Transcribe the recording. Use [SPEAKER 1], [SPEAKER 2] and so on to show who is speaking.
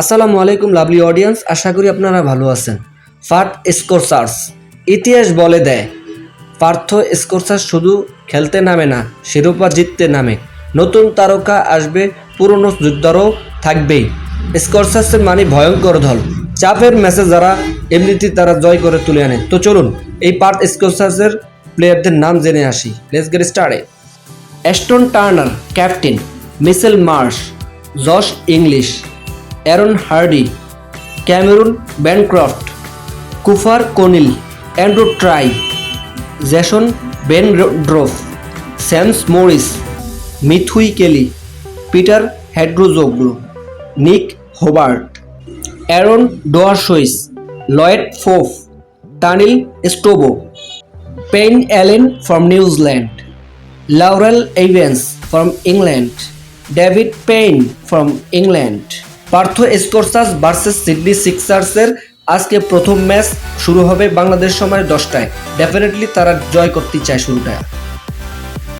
[SPEAKER 1] আসসালামু আলাইকুম lovely audience আশা করি আপনারা ভালো আছেন। ফার্ট স্কোরসার্স। ইতিহাস বলে দেয়, পার্থ স্কোরসার্স শুধু খেলতে নামে না, শিরোপা জিততে নামে। নতুন তারকা আসবে, পুরনো যোদ্ধারও থাকবেই। স্কোরসার্সের মানে ভয়ঙ্কর দল চাপের ম্যাচে যারা এমনিতেই তারা জয় করে তুলে আনে। তো চলুন, এই পার্ট স্কোরসার্সের প্লেয়ারদের নাম জেনে আসি। Let's get started Ashton Turner, captain Mitchell Marsh, Josh Inglis. Aaron Hardie, Cameron Bancroft, Cooper Connolly, Andrew Tye, Jason Behrendorff Sams Morris, Matthew Kelly, Peter Hatzoglou Nick Hobart Aaron Dwarshuis, Lloyd Pope Tanil Stobo, Finn Allen from New Zealand Laurie Evans from England, David Payne from England. Perth Scorchers versus Sydney সিক্সার্সের আজকে প্রথম match শুরু হবে বাংলাদেশ সময় দশটায়। Definitely তারা জয় করতে চায় শুরুটা